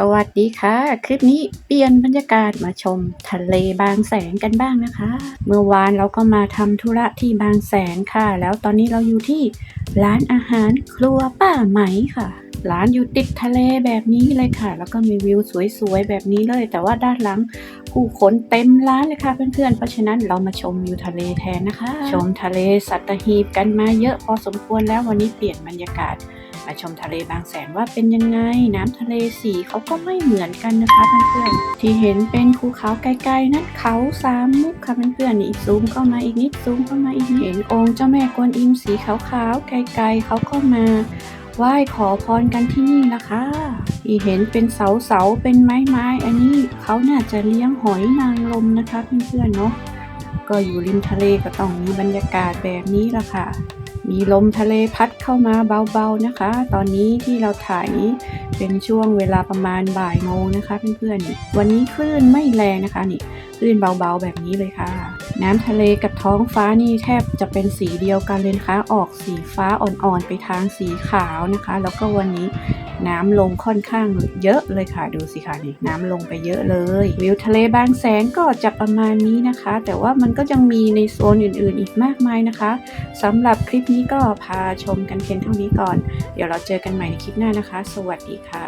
สวัสดีค่ะ คลิปนี้เปลี่ยนบรรยากาศมาชมทะเลบางแสนกันบ้างนะคะ เมื่อวานเราก็มาทำธุระที่บางแสนค่ะ แล้วตอนนี้เราอยู่ที่ร้านอาหารครัวป้าไหมค่ะ ร้านอยู่ติดทะเลแบบนี้เลยค่ะ แล้วก็มีวิวสวยๆแบบนี้เลย แต่ว่าด้านหลังผู้คนเต็มร้านเลยค่ะเพื่อนๆ เพราะฉะนั้นเรามาชมวิวทะเลแทนนะคะ ชมทะเลสัตหีบกันมาเยอะพอสมควรแล้ววันนี้เปลี่ยนบรรยากาศ มาชมทะเลบางแสนว่าเป็นยังไง น้ำทะเลสีเขาก็ไม่เหมือนกันนะคะเพื่อนๆที่เห็นเป็นภูเขาไกลๆนั้นเขาสามมุกค่ะเพื่อนๆนี่ซูมเข้ามาอีกนิดซูมเข้ามาอีกนิดเห็นองค์เจ้าแม่กวนอิมสีขาวๆไกลๆเขาก็มาไหว้ขอพรกันที่นี่ละค่ะที่เห็นเป็นเสาๆเป็นไม้ๆอันนี้เขาน่าจะเลี้ยงหอยนางรมนะคะเพื่อนๆเนาะก็อยู่ริมทะเลก็ต้องมีบรรยากาศแบบนี้ละค่ะ มีลมทะเลพัดเข้ามาเบาๆนะคะ ตอนนี้ที่เราถ่ายนี้เป็นช่วงเวลาประมาณบ่ายโมงนะคะเพื่อนๆ วันนี้คลื่นไม่แรงนะคะนี่คลื่นเบาๆแบบนี้เลยค่ะ น้ำทะเลกับท้องฟ้านี่แทบจะเป็นสีเดียวกันเลยนะคะ ออกสีฟ้าอ่อนๆไปทางสีขาวนะคะ แล้วก็วันนี้ น้ำลงค่อนข้างเยอะเลยค่ะดูสิค่ะนี่น้ำลงไปเยอะเลย วิวทะเลบางแสนก็จะประมาณนี้นะคะ แต่ว่ามันก็ยังมีในโซนอื่นๆ อีกมากมายนะคะสำหรับคลิปนี้ก็พาชมกันเพียงเท่านี้ก่อน เดี๋ยวเราเจอกันใหม่ในคลิปหน้านะคะ สวัสดีค่ะ